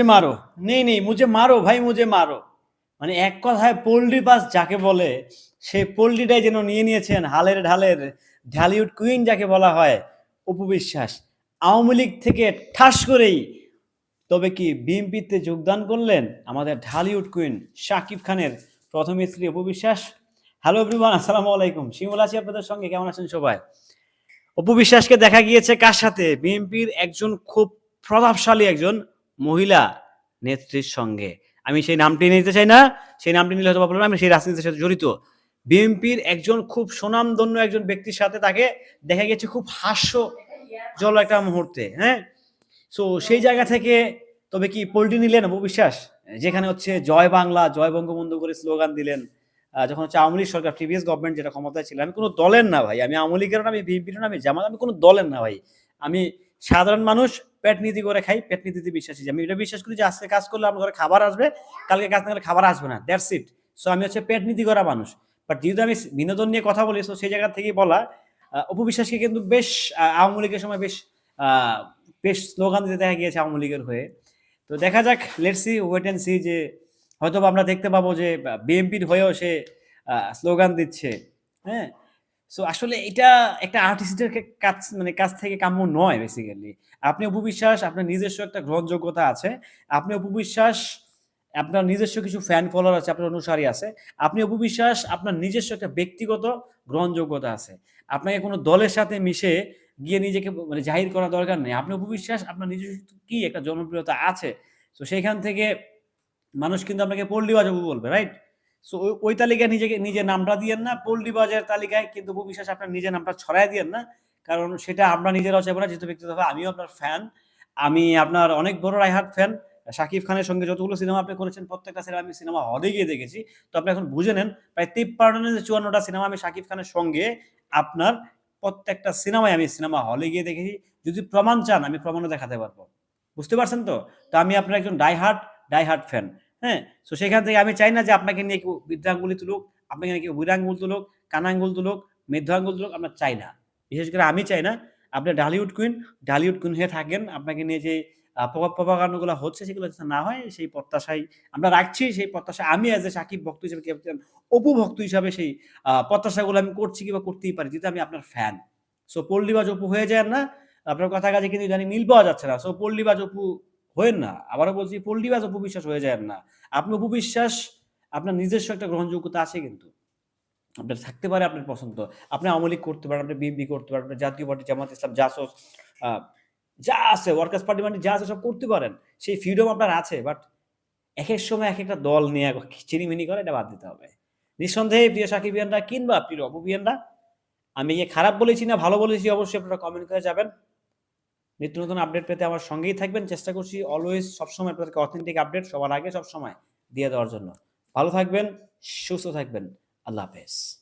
মুঝে মারো। নেই নেই, মুঝে মারো, ভাই, মুঝে মারো। মানে এক কথায় পোল্ট্রি পাস যাকে বলে সেই পোল্ট্রিটাই যেন নিয়ে নিয়েছেন হালের ঢালের ঢালিউড কুইন যাকে বলা হয় উপবিশ্বাস আওয়ামী লীগ থেকে ঠাস করেই। তবে কি বিএনপিতে যোগদান করলেন আমাদের ঢালিউড কুইন শাকিব খানের প্রথম স্ত্রী উপবিশ্বাস হ্যালো এভরিওয়ান আসসালামু আলাইকুম। শিমুল আছি আপনাদের সঙ্গে, কেমন আছেন সবাই? অপবিশ্বাসকে দেখা গিয়েছে কার সাথে? বিএনপির একজন খুব প্রভাবশালী একজন মহিলা নেত্রীর সঙ্গে। আমি সেই নামটি নিতে চাই না, সেই নামটি নিলে হয়তো আমি সেই রাজনীতির সাথে জড়িত। বিএনপির একজন খুব সুনামধন্য একজন ব্যক্তির সাথে তাকে দেখা গেছে খুব হাস্য জল একটা মুহূর্তে হ্যাঁ? সো সেই জায়গা থেকে তবে কি পোল্ট্রি নিলেন অপবিশ্বাস যেখানে হচ্ছে জয় বাংলা, জয় বঙ্গবন্ধু করে স্লোগান দিলেন। যখন হচ্ছে আওয়ামী লীগ সরকার প্রিভিয়াস গভর্নমেন্ট যেটা ক্ষমতায় ছিল, আমি কোনো দলের না ভাই, আমি আওয়ামী লীগের না, আমি বিএনপির না, আমি জামাত, আমি কোনো দলের না ভাই। আমি সাধারণ মানুষ পেট নীতি করে খাই পেট নীতিতে বিশ্বাসী। আমি এটা বিশ্বাস করি যে আজকে কাজ করলে আমার ঘরে খাবার আসবে, কালকে কাজ না করলে খাবার আসবে না। দ্যাটস ইট সো আমি হচ্ছে পেট নীতি করা মানুষ। বাট যেহেতু আমি বিনোদন নিয়ে কথা বলি সো সেই জায়গা থেকেই বলা অপবিশ্বাসকে কিন্তু বেশ আওয়ামী লীগের সময় বেশ বেশ স্লোগান দিতে দেখা গিয়েছে আওয়ামী লীগের হয়ে। তো দেখা যাক লেটস ওয়েট অ্যান্ড সি যে হয়তো আমরা দেখতে পাবো যে বিএনপির হয়েও সে স্লোগান দিচ্ছে। হ্যাঁ? সো আসলে এটা একটা আর্টিস্টের কাছ মানে কাছ থেকে কাম্য নয় বেসিক্যালি আপনি উপবিশ্বাস আপনার নিজস্ব একটা গ্রহণযোগ্যতা আছে। আপনি উপবিশ্বাস আপনার নিজস্ব কিছু ফ্যান ফলোয়ার আছে, আপনার অনুসারী আছে। আপনি উপবিশ্বাস আপনার নিজস্ব একটা ব্যক্তিগত গ্রহণযোগ্যতা আছে। আপনাকে কোনো দলের সাথে মিশে গিয়ে নিজেকে মানে জাহির করা দরকার নেই। আপনি উপবিশ্বাস আপনার নিজস্ব কি একটা জনপ্রিয়তা আছে। তো সেইখান থেকে মানুষ কিন্তু আপনাকে পল্লী বলবে রাইট সো ওই তালিকায় নিজেকে, নিজের নামটা দিয়েন না, পোল্ট্রি বাজার তালিকায়, কিন্তু উপবিশ্বাস আপনার নিজের নামটা ছড়াই দিয়েন না। কারণ সেটা আমরা নিজেরাও চাইব না, যেহেতু ব্যক্তিগতভাবে আমিও আপনার ফ্যান আমি আপনার অনেক বড় রায়হাট ফ্যান শাকিব খানের সঙ্গে যতগুলো সিনেমা আপনি করেছেন, প্রত্যেকটা সিনেমা আমি সিনেমা হলে গিয়ে দেখেছি। তো আপনি এখন বুঝে নেন, প্রায় তিপ্পান্ন চুয়ান্নটা সিনেমা আমি শাকিব খানের সঙ্গে আপনার প্রত্যেকটা সিনেমায় আমি সিনেমা হলে গিয়ে দেখেছি। যদি প্রমাণ চান, আমি প্রমাণও দেখাতে পারব। বুঝতে পারছেন তো? তো আমি আপনার একজন ডাইহার্ট ডাইহার্ট ফ্যান হ্যাঁ? তো সেখান থেকে আমি চাই না যে আপনাকে নিয়ে কেউ বৃদ্ধাঙ্গুলি তুলুক আপনাকে নিয়ে কেউ বুড়াঙ্গুল তুলুক কানাঙ্গুল তুলুক মেধাঙ্গুল তুলুক আমরা চাই না। বিশেষ করে আমি চাই না আপনি ঢালিউড কুইন ঢালিউড কুইন হয়ে থাকেন আপনাকে নিয়ে যে প্রভাকাণ্ডগুলো হচ্ছে সেগুলো যাতে না হয় সেই প্রত্যাশাই আমরা রাখছি সেই প্রত্যাশা আমি অ্যাজ এ সাকিব ভক্ত হিসেবে কি বলছিলাম, অপু ভক্ত হিসাবে সেই প্রত্যাশাগুলো আমি করছি কিংবা করতেই পারি যেহেতু আমি আপনার ফ্যান সো পল্লীবাজ অপু হয়ে যায় না আপনার কথা কাজে কিন্তু জানি মিল পাওয়া যাচ্ছে না। সো পল্লীবাজ অপু হয়েন না। আবারও বলছি পল্লীবাজ অপু বিশ্বাস হয়ে যায় না। আপনি অপু বিশ্বাস আপনার নিজস্ব একটা গ্রহণযোগ্যতা আছে কিন্তু। আপনার থাকতে পারে আপনার পছন্দ। আপনি আওয়ামী লীগ করতে পারেন, আপনি বিএনপি করতে পারেন আপনার জাতীয় পার্টি, জামাত ইসলাম, জাসস যা আছে, ওয়ার্কার্স পার্টি মানে যা আছে সব করতে পারেন। সেই ফ্রিডম আপনার আছে বাট এক এক সময় এক একটা দল নিয়ে চিনিমিনি করে, এটা বাদ দিতে হবে। নিঃসন্দেহে প্রিয় সাকিবিয়ানরা কিংবা প্রিয় অপবিয়ানরা আমি খারাপ বলেছি না, ভালো বলেছি, অবশ্যই আপনারা কমেন্ট করে যাবেন। নিত্য নতুন আপডেট পেতে আমার সঙ্গেই থাকবেন। চেষ্টা করছি অলওয়েজ সবসময় আপনাদেরকে অথেন্টিক আপডেট সবার আগে সবসময় দিয়ে দেওয়ার জন্য। ভালো থাকবেন, সুস্থ থাকবেন। আল্লাহ হাফেজ।